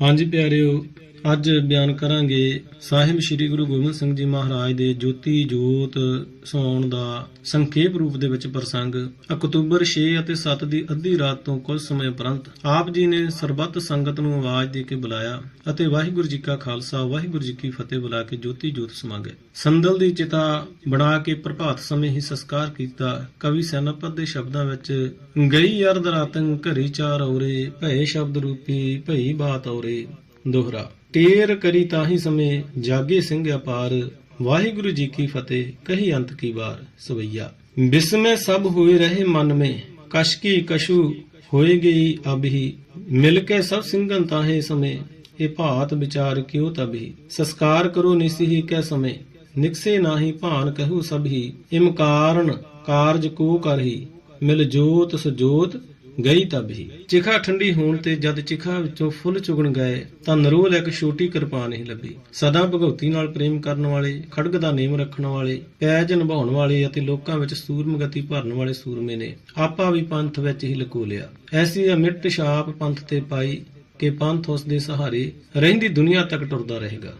ਹਾਂਜੀ ਪਿਆਰਿਓ ਅੱਜ ਬਿਆਨ ਕਰਾਂਗੇ ਸਾਹਿਬ ਸ੍ਰੀ ਗੁਰੂ ਗੋਬਿੰਦ ਸਿੰਘ ਜੀ ਮਹਾਰਾਜ ਦੇ ਜੋਤੀ ਜੋਤ ਸੌਣ ਦਾ ਸੰਖੇਪ ਰੂਪ ਦੇ ਵਿੱਚ ਪ੍ਰਸੰਗ, ਅਕਤੂਬਰ 6 ਅਤੇ 7 ਦੀ ਅੱਧੀ ਰਾਤ ਤੋਂ ਕੁਝ ਸਮੇਂ ਉਪਰੰਤ ਆਪ ਜੀ ਨੇ ਸਰਬੱਤ ਸੰਗਤ ਨੂੰ ਆਵਾਜ਼ ਦੇ ਕੇ ਬੁਲਾਇਆ ਅਤੇ ਵਾਹਿਗੁਰੂ ਜੀ ਕਾ ਖਾਲਸਾ, ਵਾਹਿਗੁਰੂ ਜੀ ਕੀ ਫਤਿਹ ਬੁਲਾ ਕੇ ਜੋਤੀ ਜੋਤ ਸਮਾ ਸੰਦਲ ਦੀ ਚਿਤਾ ਬਣਾ ਕੇ ਪ੍ਰਭਾਤ ਸਮੇਂ ਹੀ ਸੰਸਕਾਰ ਕੀਤਾ। ਕਵੀ ਸੈਨਾਪਤ ਦੇ ਸ਼ਬਦਾਂ ਵਿੱਚ, ਗਈ ਅਰਧ ਰਾਤੰ ਘਰੀ ਚਾਰ ਔਰੇ, ਭਏ ਸ਼ਬਦ ਰੂਪੀ, ਭਈ ਬਾਤ ਔਰੇ, ਦੋਹਰਾ। ਟੇਰ ਕਰੀ ਤਾਹੀ ਸਮੇਂ ਜਾਗੇ ਸਿੰਘ ਅਪਾਰ, ਵਾਹਿਗੁਰੂ ਜੀ ਕੀ ਫਤਿਹ, ਕਹੀ ਅੰਤ ਕੀ ਵਾਰ, ਸਵਈਆ। ਬਿਸਮੇ ਸਭ ਹੋਏ ਰਹੇ ਮਨ ਮੇ ਕਸ਼ ਕਸ਼ੂ ਹੋਏ ਗਈ ਅਬਹੀ ਮਿਲ ਕੇ ਸਭ ਸਿੰਘਨ ਤਾਹੇ ਸਮੇਂ, ਇਹ ਭਾਤ ਵਿਚਾਰ ਕਿਉ ਤਬਹੀ ਸੰਸਕਾਰ ਕਰੋ ਨਿਸਹੀ ਕੈ ਸਮੇ, ਨਿਕਸੇ ਨਾਹੀ ਭਾਨ ਕਹੂ ਸਭੀ ਇਮ ਕਾਰਨ ਕਾਰਜ ਕੋ ਕਰਹੀ, ਮਿਲ ਜੋਤ ਸਜੋਤ ਗਈ ਤਬਹੀ ਚਿਖਾ ਠੰਡੀ ਹੋਣ ਤੇ ਜਦ ਚਿਖਾ ਵਿੱਚੋਂ ਫੁੱਲ ਚੁਗਣ ਗਏ, ਤਾਂ ਨਰੋਲ ਇੱਕ ਛੋਟੀ ਕਿਰਪਾਨ ਹੀ ਲੱਭੀ। ਸਦਾ ਭਗਉਤੀ ਨਾਲ ਪ੍ਰੇਮ ਕਰਨ ਵਾਲੇ, ਖੜਗ ਦਾ ਨੇਮ ਰੱਖਣ ਵਾਲੇ, ਪੈਜ ਨਿਭਾਉਣ ਵਾਲੇ ਅਤੇ ਲੋਕਾਂ ਵਿੱਚ ਸੂਰਮਗਤੀ ਭਰਨ ਵਾਲੇ ਸੂਰਮੇ ਨੇ, ਆਪਾ ਵੀ ਪੰਥ ਵਿੱਚ ਹੀ ਲਕੋ ਲਿਆ। ਐਸੀ ਅਮਿੱਟ ਛਾਪ ਪੰਥ ਤੇ ਪਾਈ ਕਿ ਪੰਥ ਉਸ ਦੇ ਸਹਾਰੇ ਰਹਿੰਦੀ ਦੁਨੀਆ ਤੱਕ ਟੁਰਦਾ ਰਹੇਗਾ।